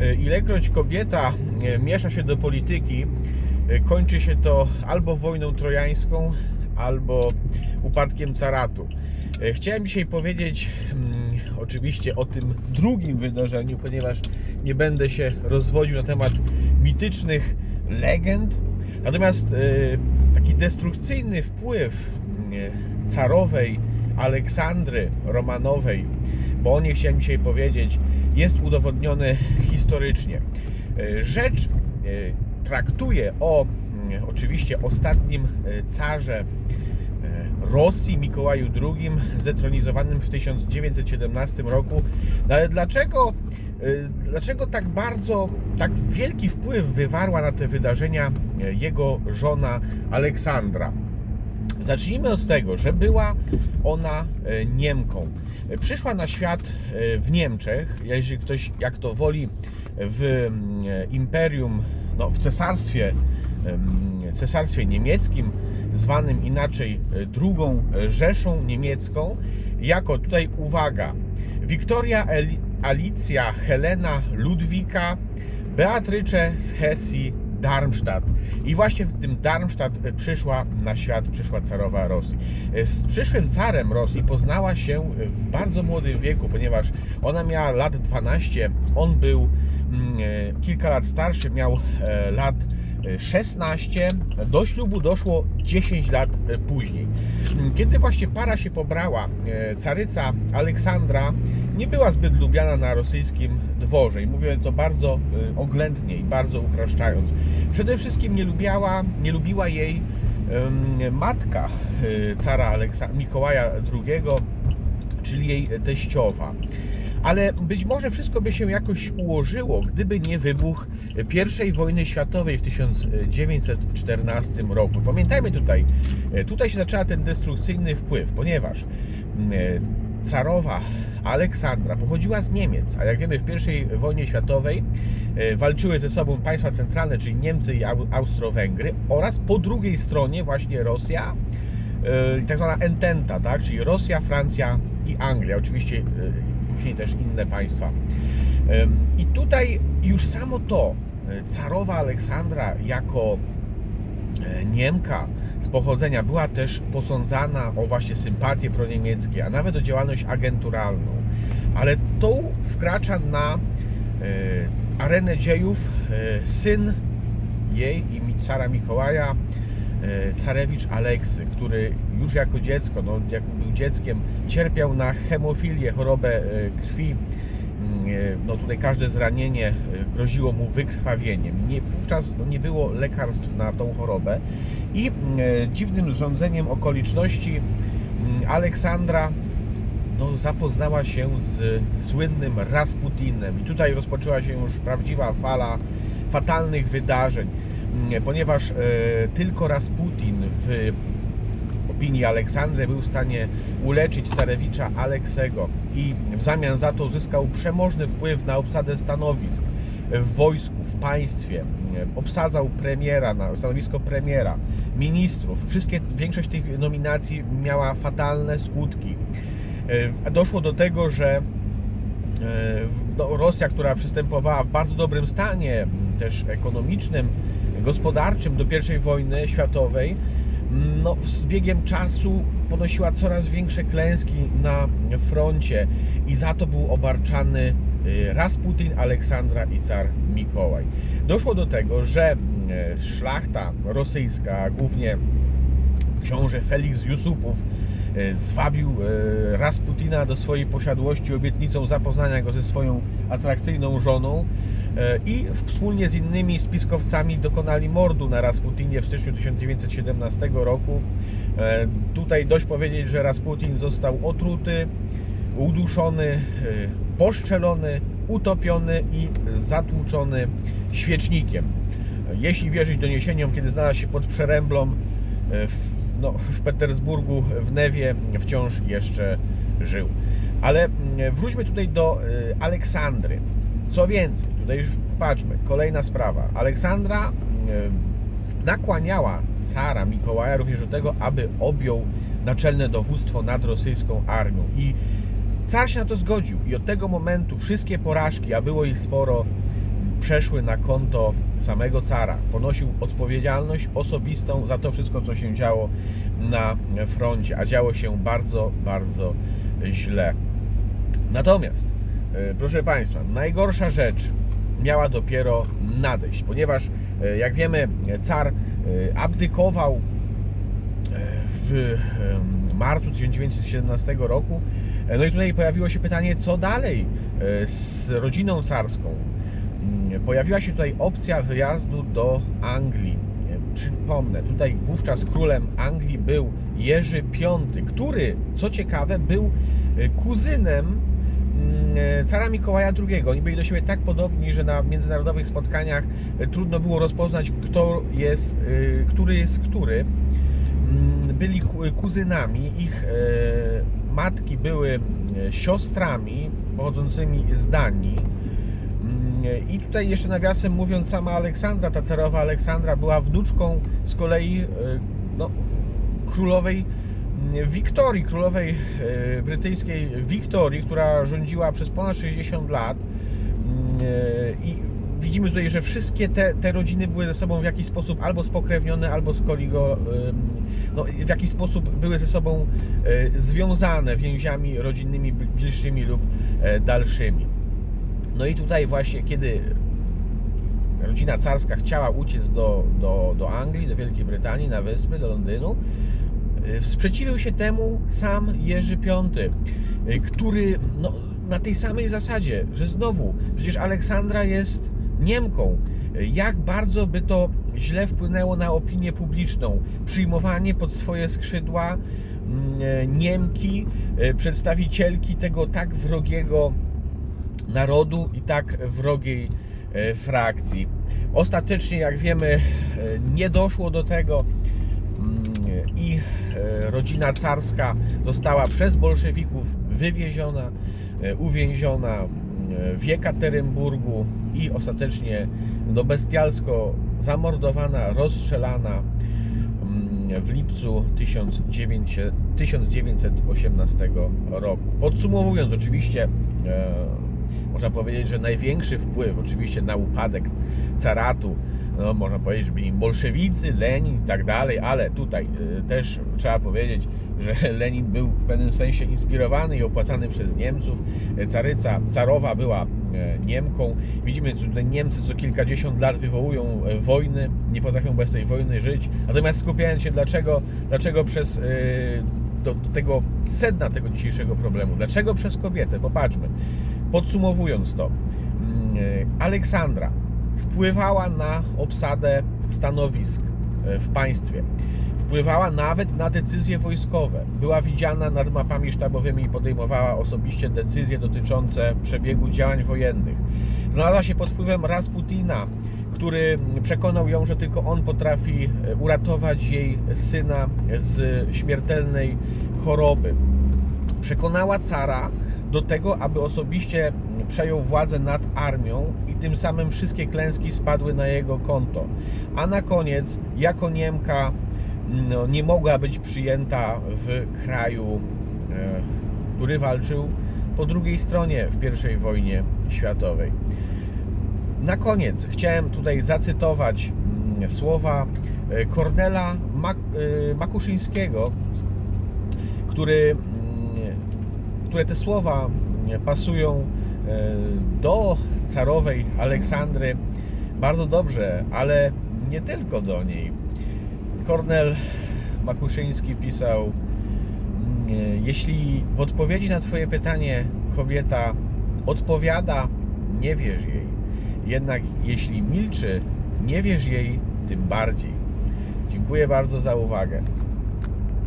e, ilekroć kobieta e, miesza się do polityki, e, kończy się to albo wojną trojańską, albo upadkiem caratu. Chciałem dzisiaj powiedzieć mm, oczywiście o tym drugim wydarzeniu, ponieważ nie będę się rozwodził na temat mitycznych legend. Natomiast taki destrukcyjny wpływ carowej Aleksandry Romanowej, bo o niej chciałem dzisiaj powiedzieć, jest udowodniony historycznie. E, Rzecz e, traktuje o mm, oczywiście ostatnim e, carze Rosji, Mikołaju II, zetronizowanym w 1917 roku. No ale dlaczego, dlaczego tak bardzo, tak wielki wpływ wywarła na te wydarzenia jego żona Aleksandra? Zacznijmy od tego, że była ona e, Niemką. E, Przyszła na świat e, w Niemczech, jeżeli ktoś jak to woli, w mm, imperium, no, w cesarstwie, cesarstwie niemieckim, zwanym inaczej drugą Rzeszą Niemiecką, jako tutaj uwaga, Wiktoria Alicja Helena Ludwika Beatrycze z Hesji Darmstadt. I właśnie w tym Darmstadt e, przyszła na świat, przyszła carowa Rosji. E, Z przyszłym carem Rosji poznała się w bardzo młodym wieku, ponieważ ona miała lat 12, on był mm, e, kilka lat starszy, miał lat e, 16. Do ślubu doszło 10 lat później. Mm, Kiedy właśnie para się pobrała, caryca Aleksandra nie była zbyt lubiana na rosyjskim dworze i mówię to bardzo e, oględnie i bardzo upraszczając. Przede wszystkim nie lubiała, nie lubiła jej matka e, cara Aleksa- Mikołaja II, czyli jej teściowa. Ale być może wszystko by się jakoś ułożyło, gdyby nie wybuch I wojny światowej w 1914 roku. Pamiętajmy tutaj, e, tutaj się zaczęła ten destrukcyjny wpływ, ponieważ carowa Aleksandra pochodziła z Niemiec, a jak wiemy w I wojnie światowej e, walczyły ze sobą państwa centralne, czyli Niemcy i Au- Austro-Węgry oraz po drugiej stronie właśnie Rosja, e, tak zwana ententa, tak? czyli Rosja, Francja i Anglia, oczywiście e, później też inne państwa. I tutaj już samo to, carowa Aleksandra jako Niemka z pochodzenia była też posądzana o właśnie sympatie proniemieckie, a nawet o działalność agenturalną. Ale tu wkracza na e, arenę dziejów e, syn jej i cara Mikołaja, e, carewicz Aleksy, który już jako dziecko, no, jak był dzieckiem, cierpiał na hemofilię, chorobę krwi. Mm, No tutaj każde zranienie groziło mu wykrwawieniem. Nie, wówczas no, nie było lekarstw na tą chorobę. I e, dziwnym zrządzeniem okoliczności mm, Aleksandra no, zapoznała się z słynnym Rasputinem. I tutaj rozpoczęła się już prawdziwa fala fatalnych wydarzeń, Mm, ponieważ e, tylko Rasputin w opinii Aleksandry był w stanie uleczyć carewicza Aleksego i w zamian za to uzyskał przemożny wpływ na obsadę stanowisk w wojsku, w państwie. Obsadzał premiera na stanowisko premiera, ministrów. Wszystkie, większość tych nominacji miała fatalne skutki. E, Doszło do tego, że e, no, Rosja, która przystępowała w bardzo dobrym stanie, też ekonomicznym, gospodarczym do I wojny światowej, no, z biegiem czasu ponosiła coraz większe klęski na froncie i za to był obarczany Rasputin, Aleksandra i car Mikołaj. Doszło do tego, że y, szlachta rosyjska, głównie książę Felix Jusupow, y, zwabił y, Rasputina do swojej posiadłości obietnicą zapoznania go ze swoją atrakcyjną żoną y, i wspólnie z innymi spiskowcami dokonali mordu na Rasputinie w styczniu 1917 roku. Tutaj dość powiedzieć, że Rasputin został otruty, uduszony, y, poszczelony, utopiony i zatłuczony świecznikiem. Jeśli wierzyć doniesieniom, kiedy znalazł się pod przeręblą e, w, no, w Petersburgu, w Newie, wciąż jeszcze żył. Ale mm, wróćmy tutaj do Aleksandry. Co więcej, tutaj już patrzmy, kolejna sprawa. Aleksandra nakłaniała cara Mikołaja również do tego, aby objął naczelne dowództwo nad rosyjską armią. I car się na to zgodził. I od tego momentu wszystkie porażki, a było ich sporo, przeszły na konto samego cara. Ponosił odpowiedzialność osobistą za to wszystko, co się działo na froncie, a działo się bardzo, bardzo źle. Natomiast, e, proszę Państwa, najgorsza rzecz miała dopiero nadejść, ponieważ, e, jak wiemy, car e, abdykował w marcu 1917 roku. E, No i tutaj pojawiło się pytanie, co dalej e, z rodziną carską. Mm, Pojawiła się tutaj opcja wyjazdu do Anglii. E, Przypomnę, tutaj wówczas królem Anglii był Jerzy V, który, co ciekawe, był kuzynem mm, cara Mikołaja II. Oni byli do siebie tak podobni, że na międzynarodowych spotkaniach trudno było rozpoznać, kto jest, który jest który. Mm, Byli ku- kuzynami, ich matki były e, siostrami pochodzącymi z Danii. Mm, I tutaj jeszcze nawiasem mówiąc, sama Aleksandra, ta carowa Aleksandra była wnuczką z kolei e, no, królowej mm, Wiktorii, królowej e, brytyjskiej Wiktorii, która rządziła przez ponad 60 lat. Mm, I widzimy tutaj, że wszystkie te, te rodziny były ze sobą w jakiś sposób albo spokrewnione, albo skoligo, em, no, w jakiś sposób były ze sobą e, związane więziami rodzinnymi bl- bliższymi lub e, dalszymi. No i tutaj właśnie, kiedy rodzina carska chciała uciec do, do, do Anglii, do Wielkiej Brytanii, na wyspy, do Londynu, y, sprzeciwił się temu sam Jerzy V, który no, na tej samej zasadzie, że znowu, przecież Aleksandra jest Niemką. Jak bardzo by to źle wpłynęło na opinię publiczną. Przyjmowanie pod swoje skrzydła mm, Niemki, y, przedstawicielki tego tak wrogiego narodu i tak wrogiej e, frakcji. Ostatecznie, jak wiemy, e, nie doszło do tego mm, i e, rodzina carska została przez bolszewików wywieziona, e, uwięziona w Jekaterynburgu i ostatecznie no, bestialsko zamordowana, rozstrzelana mm, w lipcu 1900 1918 roku. Podsumowując, oczywiście e, można powiedzieć, że największy wpływ oczywiście na upadek caratu, no, można powiedzieć, że byli bolszewicy, Lenin i tak dalej, ale tutaj e, też trzeba powiedzieć, że Lenin był w pewnym sensie inspirowany i opłacany przez Niemców. Caryca, carowa była e, Niemką. Widzimy, że Niemcy co kilkadziesiąt lat wywołują e, wojny, nie potrafią bez tej wojny żyć. Natomiast skupiając się, dlaczego, dlaczego przez e, do, do tego sedna tego dzisiejszego problemu, dlaczego przez kobietę? Popatrzmy. Podsumowując to, mm, Aleksandra wpływała na obsadę stanowisk w państwie. Wpływała nawet na decyzje wojskowe. Była widziana nad mapami sztabowymi i podejmowała osobiście decyzje dotyczące przebiegu działań wojennych. Znalazła się pod wpływem Rasputina, który przekonał ją, że tylko on potrafi e, uratować jej syna z śmiertelnej choroby. Przekonała cara do tego, aby osobiście przejął władzę nad armią i tym samym wszystkie klęski spadły na jego konto. A na koniec, jako Niemka, no, nie mogła być przyjęta w kraju, e, który walczył po drugiej stronie w I wojnie światowej. Na koniec chciałem tutaj zacytować mm, słowa e, Kornela e, Makuszyńskiego, który, mm, które te słowa mm, pasują do carowej Aleksandry bardzo dobrze, ale nie tylko do niej. Kornel Makuszyński pisał: mm, Jeśli w odpowiedzi na Twoje pytanie kobieta odpowiada, nie wierz jej. Jednak jeśli milczy, nie wierz jej tym bardziej. Dziękuję bardzo za uwagę.